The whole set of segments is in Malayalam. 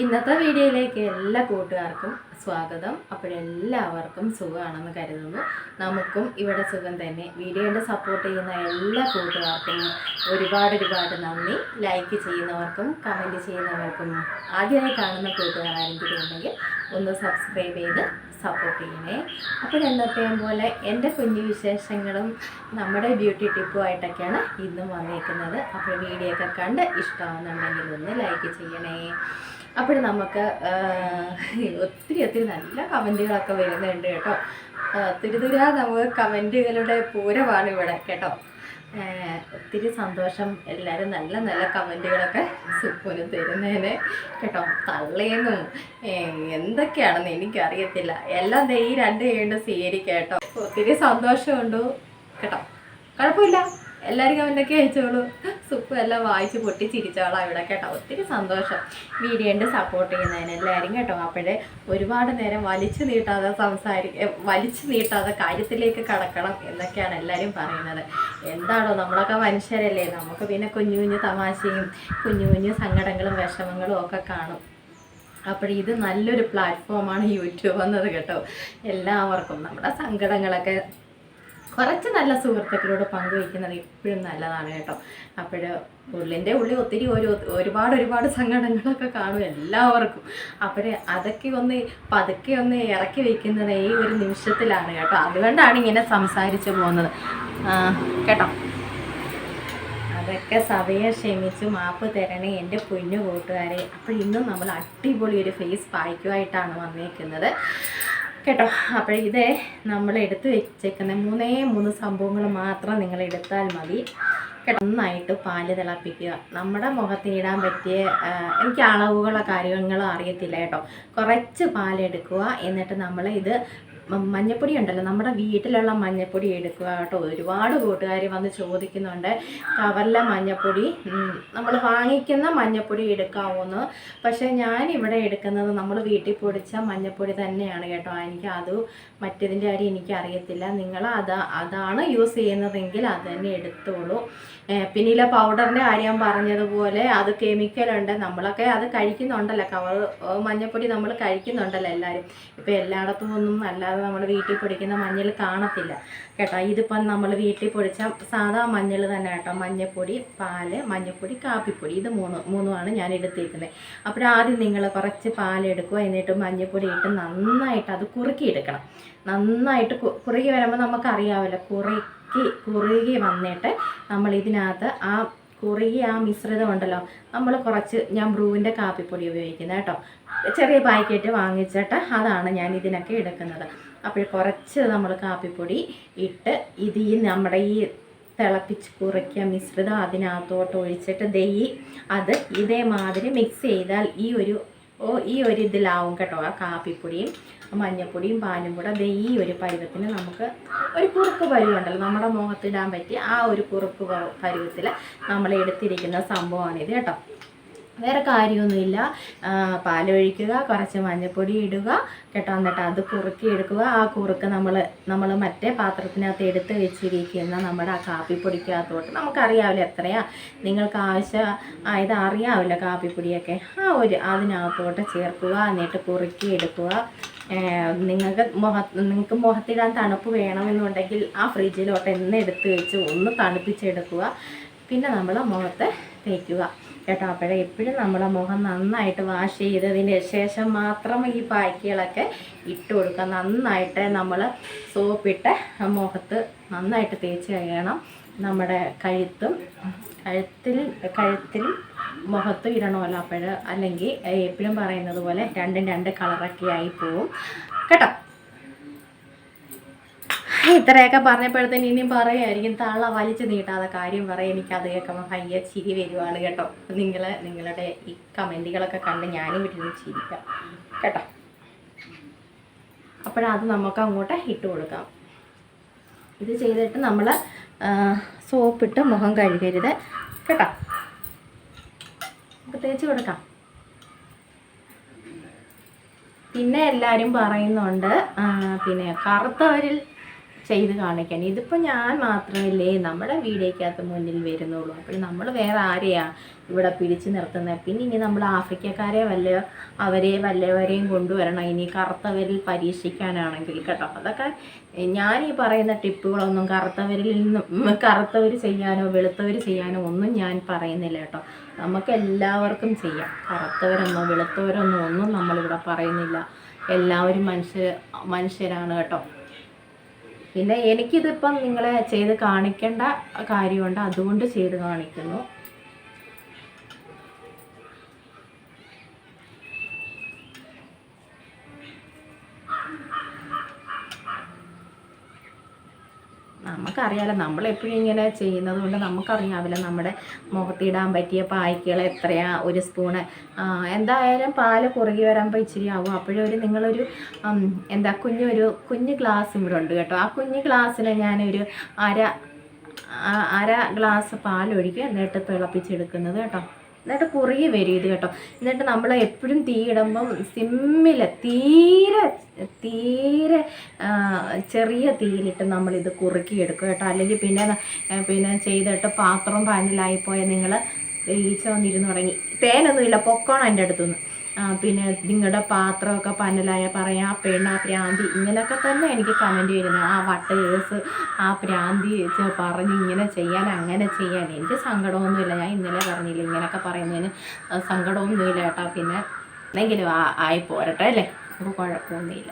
ഇന്നത്തെ വീഡിയോയിലേക്ക് എല്ലാ കൂട്ടുകാർക്കും സ്വാഗതം. അപ്പോഴെല്ലാവർക്കും സുഖമാണെന്ന് കരുതുന്നു. നമുക്കും ഇവിടെ സുഖം തന്നെ. വീഡിയോയുടെ സപ്പോർട്ട് ചെയ്യുന്ന എല്ലാ കൂട്ടുകാർക്കും ഒരുപാട് ഒരുപാട് നന്ദി. ലൈക്ക് ചെയ്യുന്നവർക്കും കമന്റ് ചെയ്യുന്നവർക്കും ആദ്യമായി കാണുന്ന ഉണ്ടെങ്കിൽ ഒന്ന് സബ്സ്ക്രൈബ് ചെയ്ത് സപ്പോർട്ട് ചെയ്യണേ. അപ്പോൾ എന്നത്തെയും പോലെ എന്റെ കുഞ്ഞു വിശേഷങ്ങളും നമ്മുടെ ബ്യൂട്ടി ടിപ്പുമായിട്ടൊക്കെയാണ് ഇന്നും വന്നേക്കുന്നത്. അപ്പോൾ വീഡിയോ ഒക്കെ കണ്ട് ഇഷ്ടമാകുന്നുണ്ടെങ്കിൽ ഒന്ന് ലൈക്ക് ചെയ്യണേ. അപ്പോൾ നമുക്ക് ഒത്തിരി ഒത്തിരി നല്ല കമന്റുകളൊക്കെ വരുന്നുണ്ട് കേട്ടോ. തിരുതുരാ നമുക്ക് കമന്റുകളുടെ പൂരമാണ് ഇവിടെ കേട്ടോ. ഒത്തിരി സന്തോഷം എല്ലാവരും നല്ല നല്ല കമന്റുകളൊക്കെ സുപ്പുന് തരുന്നതിന് കേട്ടോ. തള്ളേന്നും എന്തൊക്കെയാണെന്ന് എനിക്കറിയത്തില്ല. എല്ലാം ദൈ രണ്ട് ചെയ്യേണ്ട സ്വീകരിക്കാം കേട്ടോ. ഒത്തിരി സന്തോഷമുണ്ട് കേട്ടോ. കുഴപ്പമില്ല. എല്ലാവരും കമന്റൊക്കെ അയച്ചോളൂ. സുപ്പ് എല്ലാം വായിച്ച് പൊട്ടി ചിരിച്ചോളാം ഇവിടെ കേട്ടോ. ഒത്തിരി സന്തോഷം. വീഡിയോന്റെ സപ്പോർട്ട് ചെയ്യുന്നതിന് എല്ലാവരും കേട്ടോ. അപ്പോഴേ ഒരുപാട് നേരം വലിച്ചു നീട്ടാതെ സംസാരി വലിച്ചു നീട്ടാതെ കാര്യത്തിലേക്ക് കടക്കണം എന്നൊക്കെയാണ് എല്ലാവരും പറയുന്നത്. എന്താണോ നമ്മളൊക്കെ മനുഷ്യരല്ലേ? നമുക്ക് പിന്നെ കുഞ്ഞു കുഞ്ഞു തമാശയും കുഞ്ഞു കുഞ്ഞു സങ്കടങ്ങളും വിഷമങ്ങളും ഒക്കെ കാണും. അപ്പോൾ ഇത് നല്ലൊരു പ്ലാറ്റ്ഫോമാണ് യൂട്യൂബ് എന്നത് കേട്ടോ. എല്ലാവർക്കും നമ്മുടെ സങ്കടങ്ങളൊക്കെ കുറച്ച് നല്ല സുഹൃത്തുക്കളോട് പങ്കുവയ്ക്കുന്നത് എപ്പോഴും നല്ലതാണ് കേട്ടോ. അപ്പോൾ ഉള്ളിന്റെ ഉള്ളിൽ ഒത്തിരി ഒരു ഒരുപാട് ഒരുപാട് സങ്കടങ്ങളൊക്കെ കാണും എല്ലാവർക്കും. അപ്പോൾ അതൊക്കെ ഒന്ന് പതുക്കെ ഒന്ന് ഇറക്കി വയ്ക്കുന്നത് ഈ ഒരു നിമിഷത്തിലാണ് കേട്ടോ. അതുകൊണ്ടാണ് ഇങ്ങനെ സംസാരിച്ച് പോകുന്നത്. കേട്ടോ. അതൊക്കെ സഭയെ ക്ഷമിച്ച് മാപ്പ് തരണേ എന്റെ കുഞ്ഞു കൂട്ടുകാരെ. അപ്പോൾ ഇന്നും നമ്മൾ അടിപൊളി ഒരു ഫേസ് പായ്ക്കുമായിട്ടാണ് വന്നേക്കുന്നത്. കേട്ടോ അപ്പോൾ ഇത് നമ്മൾ എടുത്ത് വെച്ചേക്കുന്ന മൂന്നേ മൂന്ന് സംഭവങ്ങൾ മാത്രം നിങ്ങൾ എടുത്താൽ മതി. നന്നായിട്ട് പാൽ തിളപ്പിക്കുക. നമ്മുടെ മുഖത്തിന് ഇടാൻ പറ്റിയ എനിക്ക് അളവുകളോ കാര്യങ്ങളോ അറിയത്തില്ല കേട്ടോ. കുറച്ച് പാലെടുക്കുക എന്നിട്ട് നമ്മൾ ഇത് മഞ്ഞപ്പൊടി ഉണ്ടല്ലോ നമ്മുടെ വീട്ടിലുള്ള മഞ്ഞപ്പൊടി എടുക്കുക കേട്ടോ. ഒരുപാട് കൂട്ടുകാർ വന്ന് ചോദിക്കുന്നുണ്ട് കവറിലെ മഞ്ഞപ്പൊടി നമ്മൾ വാങ്ങിക്കുന്ന മഞ്ഞപ്പൊടി എടുക്കാവുന്നു? പക്ഷേ ഞാൻ ഇവിടെ എടുക്കുന്നത് നമ്മൾ വീട്ടിൽ പൊടിച്ച മഞ്ഞപ്പൊടി തന്നെയാണ് കേട്ടോ. എനിക്ക് അത് മറ്റേതിന്റെ കാര്യം എനിക്ക് അറിയത്തില്ല നിങ്ങൾ അത് അതാണ് യൂസ് ചെയ്യുന്നതെങ്കിൽ അത് തന്നെ എടുത്തോളൂ. ഏഹ് പിന്നിലെ പൗഡറിന്റെ കാര്യം പറഞ്ഞതുപോലെ അത് കെമിക്കലുണ്ട് നമ്മളൊക്കെ അത് കഴിക്കുന്നുണ്ടല്ലോ. കവർ മഞ്ഞപ്പൊടി നമ്മൾ കഴിക്കുന്നുണ്ടല്ലോ എല്ലാവരും. ഇപ്പോൾ എല്ലായിടത്തും ഒന്നും അല്ലാതെ നമ്മൾ വീട്ടിൽ പൊടിക്കുന്ന മഞ്ഞൾ കാണത്തില്ല. കേട്ടോ ഇതിപ്പം നമ്മൾ വീട്ടിൽ പൊടിച്ച സാധാ മഞ്ഞൾ തന്നെ കേട്ടോ. മഞ്ഞൾപ്പൊടി പാൽ മഞ്ഞൾപ്പൊടി കാപ്പിപ്പൊടി ഇത് മൂന്ന് മൂന്നുമാണ് ഞാൻ എടുത്തിരിക്കുന്നത്. അപ്പോൾ ആദ്യം നിങ്ങൾ കുറച്ച് പാലെടുക്കുക എന്നിട്ട് മഞ്ഞപ്പൊടി ഇട്ട് നന്നായിട്ട് അത് കുറുക്കിയെടുക്കണം. നന്നായിട്ട് കുറുകി വരുമ്പോൾ നമുക്കറിയാമല്ലോ കുറുക്കി കുറുകി വന്നിട്ട് നമ്മൾ ഇതിനകത്ത് ആ കുറുകി ആ മിശ്രിതം ഉണ്ടല്ലോ നമ്മൾ കുറച്ച് ഞാൻ ബ്രൂവിന്റെ കാപ്പിപ്പൊടി ഉപയോഗിക്കുന്നത് കേട്ടോ. ചെറിയ പാക്കറ്റ് വാങ്ങിച്ചിട്ട് അതാണ് ഞാൻ ഇതിനൊക്കെ എടുക്കുന്നത്. അപ്പോൾ കുറച്ച് നമ്മൾ കാപ്പിപ്പൊടി ഇട്ട് ഇത് ഈ നമ്മുടെ ഈ തിളപ്പിച്ച് കുറയ്ക്കുക മിശ്രിതം അതിനകത്തോട്ട് ഒഴിച്ചിട്ട് ദെയ്യി അത് ഇതേമാതിരി മിക്സ് ചെയ്താൽ ഈ ഒരു ഓ ഈ ഒരു ഇതിലാവും കേട്ടോ ആ കാപ്പിപ്പൊടിയും മഞ്ഞപ്പൊടിയും പാലും കൂടെ. ദേ ഈ ഒരു പരുവത്തിന് നമുക്ക് ഒരു കുറുക്ക് പരുവുണ്ടല്ലോ നമ്മുടെ മുഖത്തിടാൻ പറ്റിയ ആ ഒരു കുറുക്ക് പരുവത്തിൽ നമ്മൾ എടുത്തിരിക്കുന്ന സംഭവമാണിത് കേട്ടോ. വേറെ കാര്യമൊന്നുമില്ല. പാലൊഴിക്കുക കുറച്ച് മഞ്ഞൾപ്പൊടി ഇടുക കേട്ടോ? എന്നിട്ട് അത് കുറുക്കി എടുക്കുക. ആ കുറുക്ക് നമ്മൾ നമ്മൾ മറ്റേ പാത്രത്തിനകത്ത് എടുത്ത് വെച്ചിരിക്കുന്ന നമ്മുടെ ആ കാപ്പിപ്പൊടിക്കകത്തോട്ട്. നമുക്കറിയാവില്ല എത്രയാ? നിങ്ങൾക്ക് ആവശ്യം ആയത് അറിയാവില്ല കാപ്പിപ്പൊടിയൊക്കെ. ആ ഒരു അതിനകത്തോട്ട് ചേർക്കുക എന്നിട്ട് കുറുക്കി എടുക്കുക. നിങ്ങൾക്ക് മുഖ നിങ്ങൾക്ക് മുഖത്തിടാൻ തണുപ്പ് വേണമെന്നുണ്ടെങ്കിൽ ആ ഫ്രിഡ്ജിലോട്ട് എന്ന് എടുത്ത് വെച്ച് ഒന്ന് തണുപ്പിച്ചെടുക്കുക. പിന്നെ നമ്മൾ മുഖത്ത് തേക്കുക. കേട്ടോ. അപ്പോഴേ എപ്പോഴും നമ്മുടെ മുഖം നന്നായിട്ട് വാഷ് ചെയ്തതിന് ശേഷം മാത്രം ഈ പായ്ക്കുകളൊക്കെ ഇട്ട് കൊടുക്കുക. നന്നായിട്ട് നമ്മൾ സോപ്പിട്ട് മുഖത്ത് നന്നായിട്ട് തേച്ച് കഴിയണം. നമ്മുടെ കഴുത്തും കഴുത്തിൽ കഴുത്തിൽ മുഖത്ത് ഇടണമല്ലോ അപ്പോൾ അല്ലെങ്കിൽ എപ്പോഴും പറയുന്നത് പോലെ രണ്ടും രണ്ട് കളറൊക്കെ ആയി പോവും. കേട്ടോ. ഇത്രയൊക്കെ പറഞ്ഞപ്പോഴത്തേന് ഇനിയും പറയുമായിരിക്കും തള്ള വലിച്ചു നീട്ടാതെ കാര്യം പറയാം. അത് കേൾക്കുമ്പോൾ ഭയ്യ ചിരി വരുവാണ് കേട്ടോ. നിങ്ങൾ നിങ്ങളുടെ ഈ കമന്റുകളൊക്കെ കണ്ട് ഞാനും വീട്ടിൽ ചിരിക്കാം കേട്ടോ. അപ്പോഴത് നമുക്ക് അങ്ങോട്ട് ഇട്ട് കൊടുക്കാം. ഇത് ചെയ്തിട്ട് നമ്മൾ സോപ്പിട്ട് മുഖം കഴുകരുത് കേട്ടോ. നമുക്ക് തേച്ച് കൊടുക്കാം. പിന്നെ എല്ലാവരും പറയുന്നുണ്ട് പിന്നെ കറുത്തവരിൽ ചെയ്ത് കാണിക്കാൻ. ഇതിപ്പോൾ ഞാൻ മാത്രമല്ലേ നമ്മുടെ വീടേക്കകത്ത് മുന്നിൽ വരുന്നുള്ളൂ. അപ്പോൾ നമ്മൾ വേറെ ആരെയാ ഇവിടെ പിടിച്ചു നിർത്തുന്നത്? പിന്നെ ഇനി നമ്മൾ ആഫ്രിക്കക്കാരെ വല്ല അവരെ വല്ലവരെയും കൊണ്ടുവരണം. ഇനി കറുത്തവരിൽ പരീക്ഷിക്കാനാണെങ്കിൽ കേട്ടോ. അതൊക്കെ ഞാൻ ഈ പറയുന്ന ടിപ്പുകളൊന്നും കറുത്തവരിൽ നിന്നും കറുത്തവർ ചെയ്യാനോ വെളുത്തവർ ചെയ്യാനോ ഒന്നും ഞാൻ പറയുന്നില്ല കേട്ടോ. നമുക്ക് എല്ലാവർക്കും ചെയ്യാം. കറുത്തവരൊന്നോ വെളുത്തവരൊന്നോ ഒന്നും നമ്മളിവിടെ പറയുന്നില്ല. എല്ലാവരും മനുഷ്യ മനുഷ്യരാണ് കേട്ടോ. പിന്നെ എനിക്കിതിപ്പം നിങ്ങളെ ചെയ്ത് കാണിക്കേണ്ട കാര്യമുണ്ട്. അതുകൊണ്ട് ചെയ്ത് കാണിക്കുന്നു. നമുക്കറിയാലോ നമ്മളെപ്പോഴും ഇങ്ങനെ ചെയ്യുന്നത് കൊണ്ട് നമുക്കറിയാവില്ല നമ്മുടെ മുഖത്തിടാൻ പറ്റിയ പായ്ക്കുകൾ എത്രയാ ഒരു സ്പൂണ്. എന്തായാലും പാൽ കുറുകി വരുമ്പോൾ ഇച്ചിരി ആവും. അപ്പോഴും ഒരു നിങ്ങളൊരു എന്താ കുഞ്ഞൊരു കുഞ്ഞ് ഗ്ലാസ് ഇവിടെ ഉണ്ട് കേട്ടോ. ആ കുഞ്ഞ് ഗ്ലാസ്സിന് ഞാനൊരു അര അര ഗ്ലാസ് പാലൊഴിക്കുക. എന്നിട്ട് തിളപ്പിച്ചെടുക്കുന്നത് കേട്ടോ. എന്നിട്ട് കുറേ വരും ഇത് കേട്ടോ. എന്നിട്ട് നമ്മൾ എപ്പോഴും തീയിടുമ്പം സിമ്മിൽ തീരെ തീരെ ചെറിയ തീയിലിട്ട് നമ്മളിത് കുറുക്കിയെടുക്കും കേട്ടോ. അല്ലെങ്കിൽ പിന്നെ പിന്നെ ചെയ്തിട്ട് പാത്രം പാനിലായിപ്പോയാൽ നിങ്ങൾ ഈച്ച വന്നിരുന്ന് തുടങ്ങി തേനൊന്നുമില്ല പൊക്കോണം എന്റെ അടുത്തുനിന്ന്. പിന്നെ നിങ്ങളുടെ പാത്രമൊക്കെ പന്നലായ പറയാം ആ പെണ്ണ് ആ പ്രാന്തി ഇങ്ങനെയൊക്കെ തന്നെ എനിക്ക് കമന്റ് വരുന്നത് ആ വട്ട കേസ് ആ പ്രാന്തി പറഞ്ഞ് ഇങ്ങനെ ചെയ്യാൻ അങ്ങനെ ചെയ്യാൻ. എനിക്ക് സങ്കടമൊന്നുമില്ല. ഞാൻ ഇന്നലെ പറഞ്ഞില്ല ഇങ്ങനെയൊക്കെ പറയുന്നതിന്. സങ്കടമൊന്നുമില്ല കേട്ടോ. പിന്നെ എന്തെങ്കിലും ആയി പോരട്ടെ അല്ലേ? നമുക്ക് കുഴപ്പമൊന്നുമില്ല.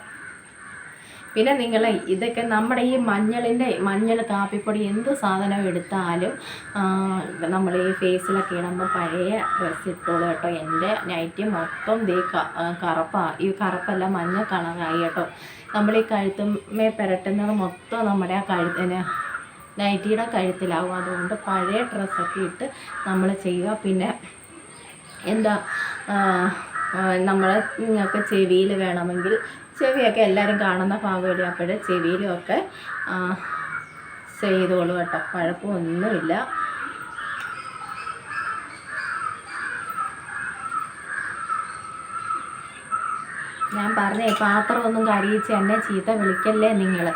പിന്നെ നിങ്ങൾ ഇതൊക്കെ നമ്മുടെ ഈ മഞ്ഞളിന്റെ മഞ്ഞൾ കാപ്പിപ്പൊടി എന്ത് സാധനം എടുത്താലും നമ്മൾ ഈ ഫേസിലൊക്കെ ഇടുമ്പോൾ പഴയ ഡ്രസ്സ് ഇട്ടോളൂ കേട്ടോ. എന്റെ നൈറ്റി മൊത്തം ദേ കറുപ്പാ. ഈ കറുപ്പല്ല മഞ്ഞ കളറായി കേട്ടോ. നമ്മൾ ഈ കഴുത്തുമേ പുരട്ടുന്നത് മൊത്തം നമ്മുടെ ആ കഴുത്തിന് നൈറ്റിയുടെ കഴുത്തിലാവും. അതുകൊണ്ട് പഴയ ഡ്രസ്സൊക്കെ ഇട്ട് നമ്മൾ ചെയ്യുക. പിന്നെ എന്താ നമ്മൾ നിങ്ങൾക്ക് ചെവിയിൽ വേണമെങ്കിൽ ചെവിയൊക്കെ എല്ലാവരും കാണുന്ന ഭാഗമല്ലേ അപ്പോൾ ചെവിയിലുമൊക്കെ ചെയ്തോളൂ കേട്ടോ. കുഴപ്പമൊന്നുമില്ല. ഞാൻ പറഞ്ഞേ പാത്രമൊന്നും കരിയിച്ച് എന്നെ ചീത്ത വിളിക്കല്ലേ നിങ്ങൾ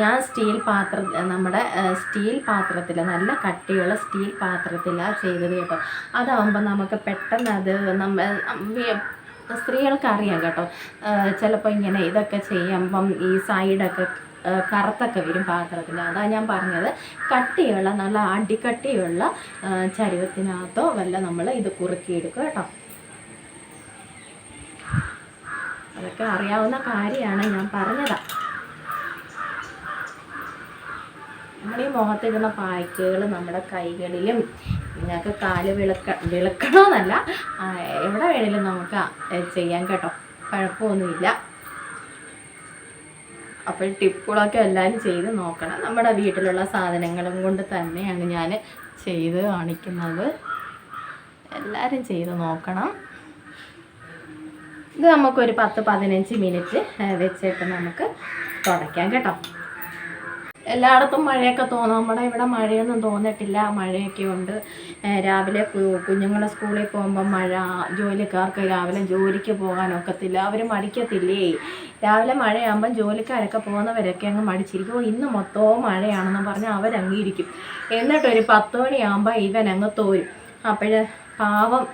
ഞാൻ സ്റ്റീൽ പാത്ര നമ്മുടെ സ്റ്റീൽ പാത്രത്തിൽ നല്ല കട്ടിയുള്ള സ്റ്റീൽ പാത്രത്തിലാണ് ചെയ്തത് കേട്ടോ. അതാവുമ്പോൾ നമുക്ക് പെട്ടെന്ന് അത് നമ്മ വി- സ്ത്രീകൾക്ക് അറിയാം കേട്ടോ ചിലപ്പോൾ ഇങ്ങനെ ഇതൊക്കെ ചെയ്യുമ്പം ഈ സൈഡൊക്കെ കറുത്തൊക്കെ വരും പാത്രത്തിന് അതാണ് ഞാൻ പറഞ്ഞത്. കട്ടിയുള്ള നല്ല അടിക്കട്ടിയുള്ള ചരുവത്തിനകത്തോ വല്ല നമ്മൾ ഇത് കുറുക്കിയെടുക്കുക കേട്ടോ. അതൊക്കെ അറിയാവുന്ന കാര്യമാണ് ഞാൻ പറഞ്ഞതാ. നമ്മൾ ഈ മുഖത്തിടുന്ന പായ്ക്കുകൾ നമ്മുടെ കൈകളിലും നിങ്ങൾക്ക് കാൽ വിളക്ക വിളക്കണമെന്നല്ല എവിടെ വേണേലും നമുക്ക് ചെയ്യാൻ കേട്ടോ. കുഴപ്പമൊന്നുമില്ല. അപ്പോൾ ടിപ്പുകളൊക്കെ എല്ലാവരും ചെയ്ത് നോക്കണം. നമ്മുടെ വീട്ടിലുള്ള സാധനങ്ങളും കൊണ്ട് തന്നെയാണ് ഞാൻ ചെയ്ത് കാണിക്കുന്നത്. എല്ലാവരും ചെയ്ത് നോക്കണം. ഇത് നമുക്കൊരു പത്ത് പതിനഞ്ച് മിനിറ്റ് വെച്ചിട്ട് നമുക്ക് തുടയ്ക്കാം കേട്ടോ. എല്ലായിടത്തും മഴയൊക്കെ തോന്നും. നമ്മുടെ ഇവിടെ മഴയൊന്നും തോന്നിട്ടില്ല മഴയൊക്കെ ഉണ്ട്. രാവിലെ കുഞ്ഞുങ്ങളെ സ്കൂളിൽ പോകുമ്പോൾ മഴ ജോലിക്കാർക്ക് രാവിലെ ജോലിക്ക് പോകാനൊക്കത്തില്ല. അവർ മടിക്കത്തില്ലേ? രാവിലെ മഴയാകുമ്പം ജോലിക്കാരൊക്കെ പോകുന്നവരൊക്കെ അങ്ങ് മടിച്ചിരിക്കും. "ഓ, ഇന്ന് മൊത്തവും മഴയാണെന്ന് പറഞ്ഞ് അവരങ്ങിയിരിക്കും എന്നിട്ടൊരു പത്ത് മണിയാകുമ്പോൾ ഇവൻ അങ്ങ് തോരും. അപ്പോഴ് പാവം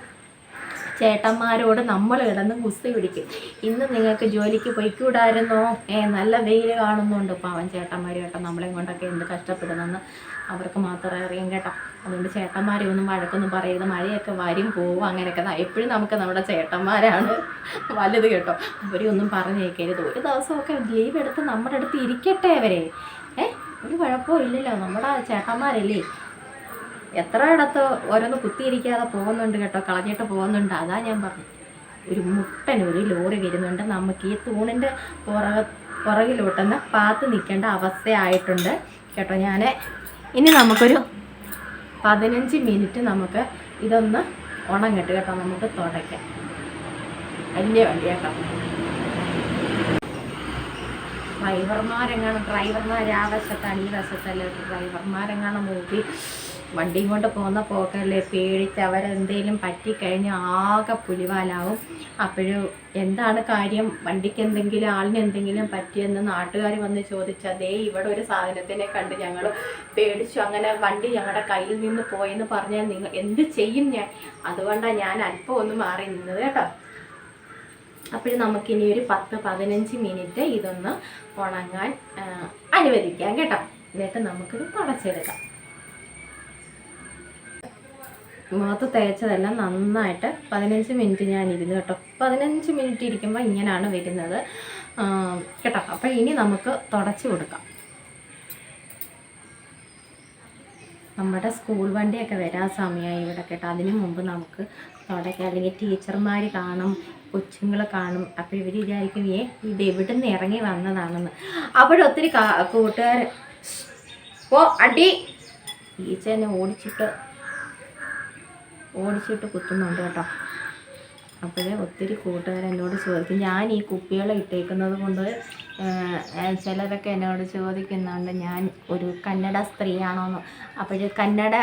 ചേട്ടന്മാരോട് നമ്മൾ കിടന്ന് കുസ്തി പിടിക്കും. ഇന്ന് നിങ്ങൾക്ക് ജോലിക്ക് പൊയ്ക്കൂടായിരുന്നോ? ഏ നല്ല വെയിൽ കാണുന്നുണ്ട്. പാവം ചേട്ടന്മാർ കേട്ടോ നമ്മളെ കൊണ്ടൊക്കെ എന്ത് കഷ്ടപ്പെടുന്നെന്ന് അവർക്ക് മാത്രമേ അറിയാം കേട്ടോ. അതുകൊണ്ട് ചേട്ടന്മാരെ ഒന്നും വഴക്കൊന്നും പറയരുത്. മഴയൊക്കെ വരും പോവും അങ്ങനെയൊക്കെ എപ്പോഴും നമുക്ക് നമ്മുടെ ചേട്ടന്മാരാണ്. വലുത് കേട്ടോ. അവരെയൊന്നും പറഞ്ഞേക്കരുത്. ഒരു ദിവസമൊക്കെ ലീവ് എടുത്ത് നമ്മുടെ അടുത്ത് ഇരിക്കട്ടെ അവരെ. ഏ ഒരു കുഴപ്പമില്ലല്ലോ നമ്മുടെ ചേട്ടന്മാരല്ലേ? എത്ര ഇടത്ത് ഓരോന്ന് കുത്തിയിരിക്കാതെ പോകുന്നുണ്ട് കേട്ടോ കളഞ്ഞിട്ട് പോകുന്നുണ്ട്. അതാ ഞാൻ പറഞ്ഞു. ഒരു മുട്ടൻ ഒരു ലോറി വരുന്നുണ്ട്. നമുക്ക് ഈ തൂണിന്റെ പുറക പുറകിലോട്ടെന്ന് പാത്ത് നിൽക്കേണ്ട അവസ്ഥയായിട്ടുണ്ട് കേട്ടോ ഞാൻ ഇനി നമുക്കൊരു പതിനഞ്ച് മിനിറ്റ് നമുക്ക് ഇതൊന്ന് ഉണങ്ങട്ട് കേട്ടോ നമുക്ക് തുടയ്ക്കാം. വലിയ വണ്ടി കേട്ടോ. ഡ്രൈവർമാരെങ്ങാണ് ഡ്രൈവർമാർ ആ വശത്താണ് ഈ വശത്തല്ല ഡ്രൈവർമാരെങ്ങാണ് നോക്കി വണ്ടിയും കൊണ്ട് പോകുന്ന പോക്കല്ലേ പേടിച്ച് അവരെന്തേലും പറ്റിക്കഴിഞ്ഞ് ആകെ പുലിവാലാവും. അപ്പോഴും എന്താണ് കാര്യം? വണ്ടിക്ക് എന്തെങ്കിലും ആളിന് എന്തെങ്കിലും പറ്റിയെന്ന് നാട്ടുകാർ വന്ന് ചോദിച്ചാൽ ദേ ഇവിടെ ഒരു സാധനത്തിനെ കണ്ട് ഞങ്ങൾ പേടിച്ചു. അങ്ങനെ വണ്ടി ഞങ്ങളുടെ കയ്യിൽ നിന്ന് പോയെന്ന് പറഞ്ഞാൽ നിങ്ങൾ എന്ത് ചെയ്യും ഞാൻ? അതുകൊണ്ടാണ് ഞാൻ അല്പം ഒന്ന് മാറി നിന്നത് കേട്ടോ. അപ്പോൾ നമുക്കിനി ഒരു പത്ത് പതിനഞ്ച് മിനിറ്റ് ഇതൊന്ന് ഉണങ്ങാൻ അനുവദിക്കാം കേട്ടോ. എന്നിട്ട് നമുക്കിത് തുടച്ചെടുക്കാം. മുഖത്ത് തേച്ചതെല്ലാം നന്നായിട്ട് പതിനഞ്ച് മിനിറ്റ് ഞാൻ ഇരുന്നു കേട്ടോ. പതിനഞ്ച് മിനിറ്റ് ഇരിക്കുമ്പോൾ ഇങ്ങനെയാണ് വരുന്നത്. കേട്ടോ. അപ്പോൾ ഇനി നമുക്ക് തുടച്ച് കൊടുക്കാം. നമ്മുടെ സ്കൂൾ വണ്ടിയൊക്കെ വരാൻ സമയമായി ഇവിടെ കേട്ടോ. അതിന് മുമ്പ് നമുക്ക് തുടക്കാം അല്ലെങ്കിൽ ടീച്ചർമാർ കാണും കൊച്ചുങ്ങൾ കാണും. അപ്പോൾ ഇവർ വിചാരിക്കും ഏ ഇത് എവിടെ നിന്ന് ഇറങ്ങി വന്നതാണെന്ന്. അപ്പോഴൊത്തിരി കൂട്ടുകാർ ഓ അടി. ടീച്ചറിനെ ഓടിച്ചിട്ട് ഓടിച്ചിട്ട് കുത്തുന്നുണ്ട് കേട്ടോ. അപ്പോഴേ ഒത്തിരി കൂട്ടുകാർ എന്നോട് ചോദിക്കും. ഞാൻ ഈ കുപ്പികളെ ഇട്ടേക്കുന്നത് കൊണ്ട് ചിലരൊക്കെ എന്നോട് ചോദിക്കുന്നുണ്ട് ഞാൻ ഒരു കന്നഡ സ്ത്രീയാണോന്ന്. അപ്പോഴ് കന്നഡ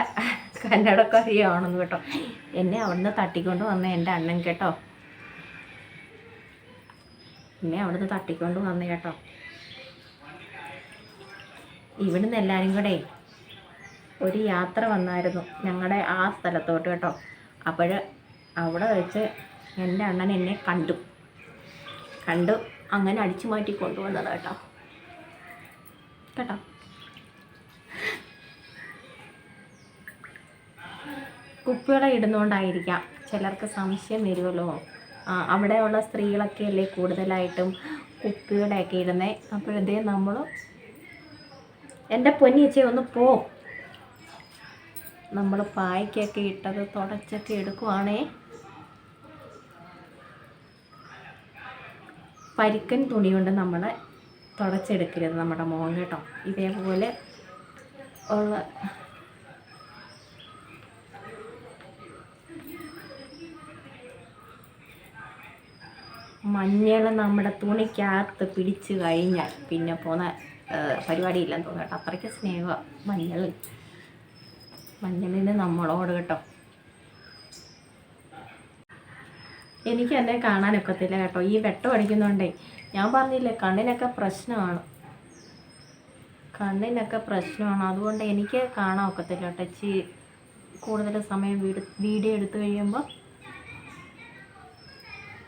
കന്നഡക്കാരിയാണെന്ന് കേട്ടോ. എന്നെ അവിടുന്ന് തട്ടിക്കൊണ്ട് വന്ന എന്റെ അണ്ണൻ കേട്ടോ. എന്നെ അവിടുന്ന് തട്ടിക്കൊണ്ട് വന്നു കേട്ടോ. ഇവിടുന്ന് എല്ലാവരും കൂടെ ഒരു യാത്ര വന്നായിരുന്നു ഞങ്ങളുടെ ആ സ്ഥലത്തോട്ട് കേട്ടോ. അപ്പോൾ അവിടെ വെച്ച് എന്റെ അണ്ണൻ എന്നെ കണ്ടു. കണ്ടു അങ്ങനെ അടിച്ചു മാറ്റി കൊണ്ടുവന്നത് കേട്ടോ. കേട്ടോ? കുപ്പികളെ ഇടുന്നുകൊണ്ടായിരിക്കാം ചിലർക്ക് സംശയം വരുമല്ലോ അവിടെയുള്ള സ്ത്രീകളൊക്കെ അല്ലേ കൂടുതലായിട്ടും കുപ്പികളെയൊക്കെ ഇടുന്നേ? അപ്പോഴതേ നമ്മൾ എന്റെ പൊന്നിച്ചേ ഒന്ന് പോ. നമ്മൾ പായ്ക്കൊക്കെ ഇട്ടത് തുടച്ചൊക്കെ എടുക്കുവാണേ. പരിക്കൻ തുണി കൊണ്ട് നമ്മൾ തുടച്ചെടുക്കരുത് നമ്മുടെ മുഖം കേട്ടോ. ഇതേപോലെ ഉള്ള മഞ്ഞൾ നമ്മുടെ തുണിക്കകത്ത് പിടിച്ചു കഴിഞ്ഞാൽ പിന്നെ പോന്ന പരിപാടിയില്ലെന്ന് തോന്നുന്നു കേട്ടോ. അത്രയ്ക്ക് സ്നേഹമാണ് മഞ്ഞൾ മഞ്ഞളിന് നമ്മളോട് കേട്ടോ. എനിക്ക് എന്നെ കാണാനൊക്കത്തില്ല കേട്ടോ. ഈ വെട്ടം അടിക്കുന്നുണ്ടേ ഞാൻ പറഞ്ഞില്ലേ കണ്ണിനൊക്കെ പ്രശ്നമാണ്. കണ്ണിനൊക്കെ പ്രശ്നമാണ്. അതുകൊണ്ട് എനിക്ക് കാണാൻ ഒക്കത്തില്ല കേട്ടോ. ചി കൂടുതൽ സമയം വീട് വീഡിയോ എടുത്തു കഴിയുമ്പോൾ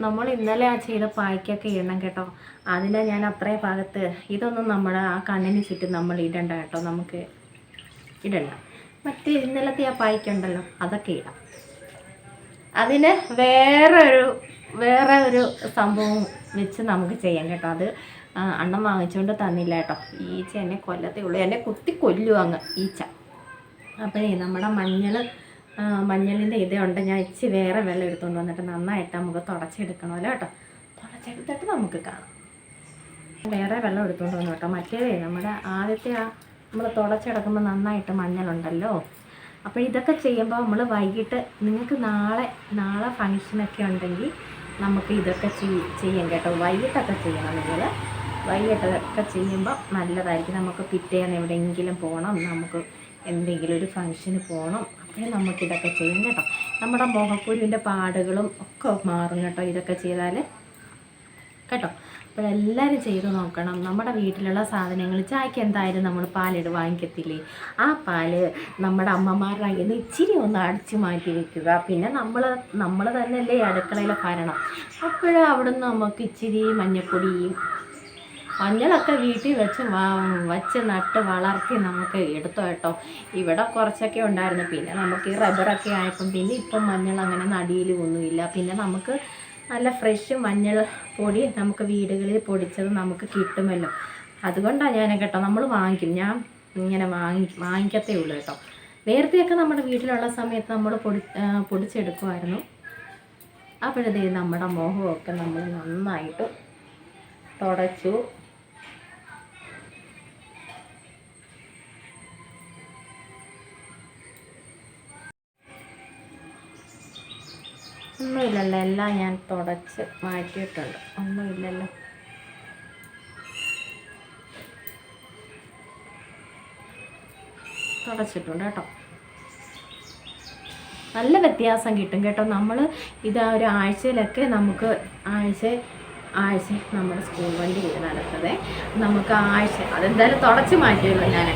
നമ്മൾ ഇന്നലെ ആ ചെയ്ത പായ്ക്കൊക്കെ ഇടണം കേട്ടോ. അതിന്റെ ഞാൻ അത്രേ ഭാഗത്ത് ഇതൊന്നും നമ്മൾ ആ കണ്ണിന് ചുറ്റും നമ്മൾ ഇടണ്ട കേട്ടോ. നമുക്ക് ഇടണ്ട. മറ്റേ ഇന്നലത്തെ ആ പായ്ക്കുണ്ടല്ലോ അതൊക്കെ ഇടാം. അതിന് വേറെ ഒരു വേറെ ഒരു സംഭവം വെച്ച് നമുക്ക് ചെയ്യാം കേട്ടോ. അത് അണ്ണം വാങ്ങിച്ചുകൊണ്ട് തന്നില്ല കേട്ടോ. ഈച്ച എന്നെ കൊല്ലത്തേ ഉള്ളൂ. എന്നെ കുത്തി കൊല്ലു അങ്ങ് ഈച്ച. അപ്പോഴേ നമ്മുടെ മഞ്ഞൾ മഞ്ഞളിന്റെ ഇതുണ്ട്. ഞാൻ ഇച്ചി വേറെ വെള്ളം എടുത്തുകൊണ്ട് വന്നിട്ട് നന്നായിട്ട് നമുക്ക് തുടച്ചെടുക്കണമല്ലോ കേട്ടോ. തുടച്ചെടുത്തിട്ട് നമുക്ക് കാണാം. വേറെ വെള്ളം എടുത്തുകൊണ്ട് വന്നു കേട്ടോ. മറ്റേതേ നമ്മുടെ ആദ്യത്തെ ആ നമ്മൾ തുടച്ചിടക്കുമ്പോൾ നന്നായിട്ട് മഞ്ഞളുണ്ടല്ലോ. അപ്പോൾ ഇതൊക്കെ ചെയ്യുമ്പോൾ നമ്മൾ വൈകിട്ട് നിങ്ങൾക്ക് നാളെ നാളെ ഫങ്ഷനൊക്കെ ഉണ്ടെങ്കിൽ നമുക്ക് ഇതൊക്കെ ചെയ്- ചെയ്യാം കേട്ടോ. വൈകിട്ടൊക്കെ ചെയ്യണം നിങ്ങൾ വൈകിട്ടൊക്കെ ചെയ്യുമ്പോൾ നല്ലതായിരിക്കും. നമുക്ക് പിറ്റേന്ന് എവിടെയെങ്കിലും പോകണം നമുക്ക് എന്തെങ്കിലും ഒരു ഫങ്ഷന് പോകണം അപ്പോൾ നമുക്കിതൊക്കെ ചെയ്യാം കേട്ടോ. നമ്മുടെ മുഖക്കുരുവിന്റെ പാടുകളും ഒക്കെ മാറും കേട്ടോ ഇതൊക്കെ ചെയ്താൽ കേട്ടോ? അപ്പോൾ എല്ലാവരും ചെയ്ത് നോക്കണം. നമ്മുടെ വീട്ടിലുള്ള സാധനങ്ങൾ ചായക്ക് എന്തായാലും നമ്മൾ പാലിട് വാങ്ങിക്കത്തില്ലേ? ആ പാൽ നമ്മുടെ അമ്മമാരുടെ കയ്യിൽ നിന്ന് ഇച്ചിരി ഒന്ന് അടിച്ചു മാറ്റി വെക്കുക. പിന്നെ നമ്മൾ നമ്മൾ തന്നെയല്ലേ അടുക്കളയിലെ ഭരണം. അപ്പോഴും അവിടുന്ന് നമുക്ക് ഇച്ചിരി മഞ്ഞപ്പൊടിയും മഞ്ഞളൊക്കെ വീട്ടിൽ വെച്ച് വച്ച് നട്ട് വളർത്തി നമുക്ക് എടുത്തു കേട്ടോ. ഇവിടെ കുറച്ചൊക്കെ ഉണ്ടായിരുന്നു. പിന്നെ നമുക്ക് ഈ റബ്ബറൊക്കെ ആയപ്പം പിന്നെ ഇപ്പം മഞ്ഞൾ അങ്ങനെ നടിയിലും ഒന്നുമില്ല. പിന്നെ നമുക്ക് നല്ല ഫ്രഷ് മഞ്ഞൾ പൊടി നമുക്ക് വീടുകളിൽ പൊടിച്ചത് നമുക്ക് കിട്ടുമല്ലോ. അതുകൊണ്ടാണ് ഞാൻ കേട്ടോ നമ്മൾ വാങ്ങിക്കും. ഞാൻ ഇങ്ങനെ വാങ്ങി വാങ്ങിക്കത്തേ ഉള്ളൂ കേട്ടോ. നേരത്തെയൊക്കെ നമ്മുടെ വീട്ടിലുള്ള സമയത്ത് നമ്മൾ പൊടി പൊടിച്ചെടുക്കുമായിരുന്നു അപ്പോഴത്തേ നമ്മുടെ മുഖമൊക്കെ നമ്മൾ നന്നായിട്ട് തുടച്ചു. ഒന്നുമില്ലല്ലോ എല്ലാം ഞാൻ തുടച്ച് മാറ്റിയിട്ടുണ്ട്. ഒന്നുമില്ലല്ലോ. തുടച്ചിട്ടുണ്ട് കേട്ടോ. നല്ല വ്യത്യാസം കിട്ടും കേട്ടോ. നമ്മൾ ഇത് ഒരു ആഴ്ചയിലൊക്കെ നമുക്ക് ആഴ്ച ആഴ്ച നമ്മൾ സ്കൂൾ വണ്ടി നടത്തതേ നമുക്ക് ആഴ്ച അതെന്തായാലും തുടച്ച് മാറ്റിയല്ലോ ഞാൻ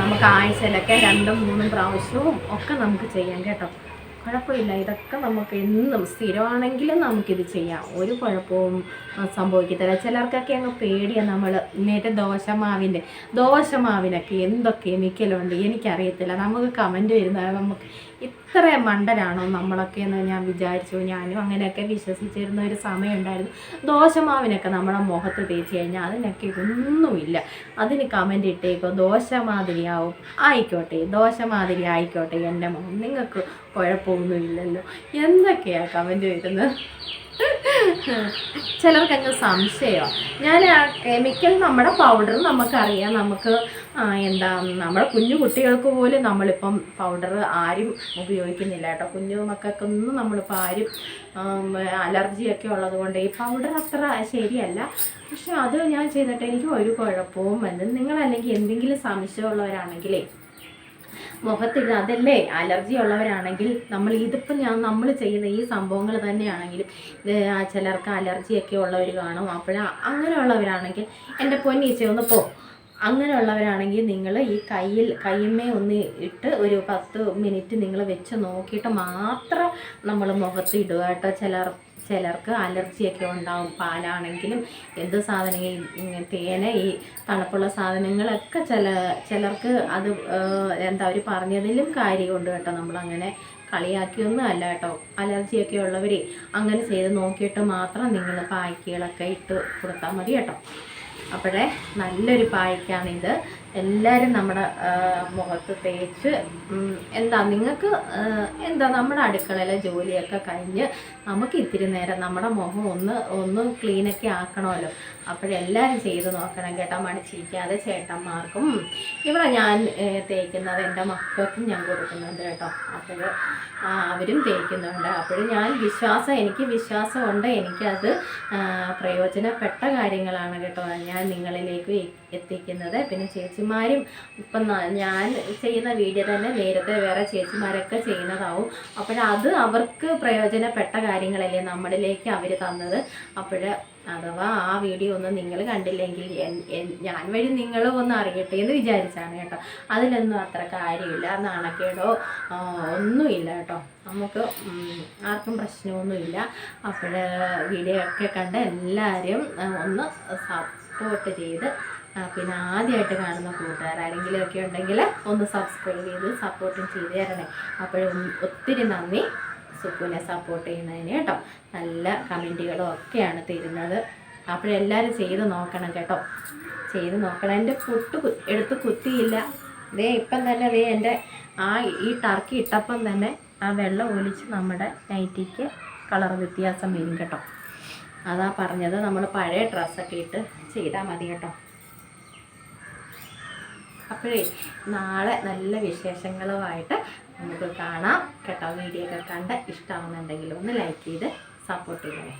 നമുക്ക് ആഴ്ചയിലൊക്കെ രണ്ടും മൂന്നും പ്രാവശ്യവും ഒക്കെ നമുക്ക് ചെയ്യാം കേട്ടോ. കുഴപ്പമില്ല. ഇതൊക്കെ നമുക്ക് എന്നും സ്ഥിരമാണെങ്കിലും നമുക്കിത് ചെയ്യാം. ഒരു കുഴപ്പവും സംഭവിക്കത്തില്ല. ചിലർക്കൊക്കെ അങ്ങ് പേടിയാണ് നമ്മൾ നേരത്തെ ദോശമാവിന്റെ ദോശമാവിനൊക്കെ എന്തൊക്കെ കെമിക്കലുണ്ട് എനിക്കറിയത്തില്ല. നമുക്ക് കമന്റ് വരുന്ന നമുക്ക് ഇത്ര മണ്ടനാണോ നമ്മളൊക്കെ എന്ന് ഞാൻ വിചാരിച്ചു. ഞാനും അങ്ങനെയൊക്കെ വിശ്വസിച്ചിരുന്ന ഒരു സമയമുണ്ടായിരുന്നു. ദോശമാവിനൊക്കെ നമ്മുടെ മുഖത്ത് തേച്ച് കഴിഞ്ഞാൽ അതിനൊക്കെ ഒന്നുമില്ല. അതിന് കമന്റ് ഇട്ടേക്കോ ദോശ മാതിരിയാവും ആയിക്കോട്ടെ ദോശ മാതിരി ആയിക്കോട്ടെ എന്റെ മുഖം നിങ്ങൾക്ക് കുഴപ്പമൊന്നുമില്ലല്ലോ. എന്തൊക്കെയാണ് കമന്റ് വരുന്നത് ചിലർക്കങ്ങ് സംശയമാണ് ഞാൻ കെമിക്കൽ നമ്മുടെ പൗഡർ നമുക്കറിയാം. നമുക്ക് എന്താ നമ്മുടെ കുഞ്ഞു കുട്ടികൾക്ക് പോലും നമ്മളിപ്പം പൗഡർ ആരും ഉപയോഗിക്കുന്നില്ല കേട്ടോ. കുഞ്ഞു മക്കൾക്കൊന്നും നമ്മളിപ്പോൾ ആരും അലർജിയൊക്കെ ഉള്ളത് കൊണ്ട് ഈ പൗഡർ അത്ര ശരിയല്ല. പക്ഷെ അത് ഞാൻ ചെയ്തിട്ട് എനിക്ക് ഒരു കുഴപ്പവും വന്നു നിങ്ങളല്ലെങ്കിൽ എന്തെങ്കിലും സംശയമുള്ളവരാണെങ്കിലേ മുഖത്തിട്ട് അതല്ലേ അലർജി ഉള്ളവരാണെങ്കിൽ നമ്മൾ ഇതിപ്പോൾ ഞാൻ നമ്മൾ ചെയ്യുന്ന ഈ സംഭവങ്ങൾ തന്നെയാണെങ്കിലും ചിലർക്ക് അലർജിയൊക്കെ ഉള്ളവർ കാണും. അപ്പോൾ അങ്ങനെയുള്ളവരാണെങ്കിൽ എന്റെ പൊന്നീച്ച ഒന്ന് പോ. അങ്ങനെയുള്ളവരാണെങ്കിൽ നിങ്ങൾ ഈ കയ്യിൽ കയ്യുമേ ഒന്ന് ഇട്ട് ഒരു പത്ത് മിനിറ്റ് നിങ്ങൾ വെച്ച് നോക്കിയിട്ട് മാത്രം നമ്മൾ മുഖത്ത് ഇടുക കേട്ടോ. ചിലർ ചിലർക്ക് അലർജിയൊക്കെ ഉണ്ടാവും. പാലാണെങ്കിലും എന്ത് സാധനം തേന ഈ തണുപ്പുള്ള സാധനങ്ങളൊക്കെ ചില ചിലർക്ക് അത് എന്താ അവർ പറഞ്ഞതിലും കാര്യമുണ്ട് കേട്ടോ. നമ്മളങ്ങനെ കളിയാക്കിയൊന്നും അല്ല കേട്ടോ. അലർജിയൊക്കെ ഉള്ളവർ അങ്ങനെ ചെയ്ത് നോക്കിയിട്ട് മാത്രം നിങ്ങൾ പായ്ക്കുകളൊക്കെ ഇട്ട് കൊടുത്താൽ മതി കേട്ടോ. അപ്പോഴേ നല്ലൊരു പായ്ക്കാണിത്. എല്ലാവരും നമ്മുടെ മുഖത്ത് തേച്ച് എന്താ നിങ്ങൾക്ക് എന്താ നമ്മുടെ അടുക്കളയിലെ ജോലിയൊക്കെ കഴിഞ്ഞ് നമുക്ക് ഇത്തിരി നേരം നമ്മുടെ മുഖം ഒന്ന് ഒന്ന് ക്ലീനൊക്കെ ആക്കണമല്ലോ. അപ്പോഴെല്ലാവരും ചെയ്ത് നോക്കണം കേട്ടോ മടിച്ചിരിക്കാതെ ചേട്ടന്മാർക്കും. ഇവിടെ ഞാൻ തേക്കുന്നത് എന്റെ മക്കൾക്കും ഞാൻ കൊടുക്കുന്നുണ്ട് കേട്ടോ. അപ്പോൾ അവരും തേക്കുന്നുണ്ട്. അപ്പോൾ ഞാൻ വിശ്വാസം എനിക്ക് വിശ്വാസമുണ്ട്. എനിക്കത് പ്രയോജനപ്പെട്ട കാര്യങ്ങളാണ് കേട്ടോ. ഞാൻ നിങ്ങളിലേക്ക് എത്തിക്കുന്നത്. പിന്നെ ചേച്ചിമാരും ഇപ്പം ഞാൻ ചെയ്യുന്ന വീഡിയോ തന്നെ നേരത്തെ വേറെ ചേച്ചിമാരൊക്കെ ചെയ്യുന്നതാവും. അപ്പോഴത് അവർക്ക് പ്രയോജനപ്പെട്ട കാര്യങ്ങളല്ലേ നമ്മളിലേക്ക് അവർ തന്നത്. അപ്പോൾ അഥവാ ആ വീഡിയോ ഒന്നും നിങ്ങൾ കണ്ടില്ലെങ്കിൽ ഞാൻ വഴി നിങ്ങളും ഒന്ന് അറിയട്ടെ എന്ന് വിചാരിച്ചാണ് കേട്ടോ. അതിലൊന്നും അത്ര കാര്യമില്ല. നാണക്കേടോ ഒന്നുമില്ല കേട്ടോ. നമുക്ക് ആർക്കും പ്രശ്നമൊന്നുമില്ല. അപ്പോൾ വീഡിയോ ഒക്കെ കണ്ട് എല്ലാവരും ഒന്ന് സപ്പോർട്ട് ചെയ്ത് പിന്നെ ആദ്യമായിട്ട് കാണുന്ന കൂട്ടുകാർ ആരെങ്കിലും ഒക്കെ ഉണ്ടെങ്കിൽ ഒന്ന് സബ്സ്ക്രൈബ് ചെയ്ത് സപ്പോർട്ടും ചെയ്ത് തരണേ. അപ്പോഴും ഒത്തിരി നന്ദി സുക്കുവിനെ സപ്പോർട്ട് ചെയ്യുന്നതിന് കേട്ടോ. നല്ല കമന്റുകളും ഒക്കെയാണ് തരുന്നത്. അപ്പോഴെല്ലാവരും ചെയ്ത് നോക്കണം കേട്ടോ. ചെയ്ത് നോക്കണം. എന്റെ പുട്ട് എടുത്ത് കുത്തിയില്ല. ദേ ഇപ്പം തന്നെ ദേ എന്റെ ആ ഈ ടർക്കി ഇട്ടപ്പം തന്നെ ആ വെള്ളം ഒലിച്ച് നമ്മുടെ നൈറ്റിക്ക് കളർ വ്യത്യാസം വരും കേട്ടോ. അതാ പറഞ്ഞത്. നമ്മൾ പഴയ ഡ്രസ്സൊക്കെ ഇട്ട് ചെയ്താൽ മതി കേട്ടോ. അപ്പോഴേ നാളെ നല്ല വിശേഷങ്ങളുമായിട്ട് നമുക്ക് കാണാം. കേട്ടോ വീഡിയോ ഒക്കെ കണ്ട് ഇഷ്ടമാവുന്നുണ്ടെങ്കിൽ ഒന്ന് ലൈക്ക് ചെയ്ത് സപ്പോർട്ട് ചെയ്യണേ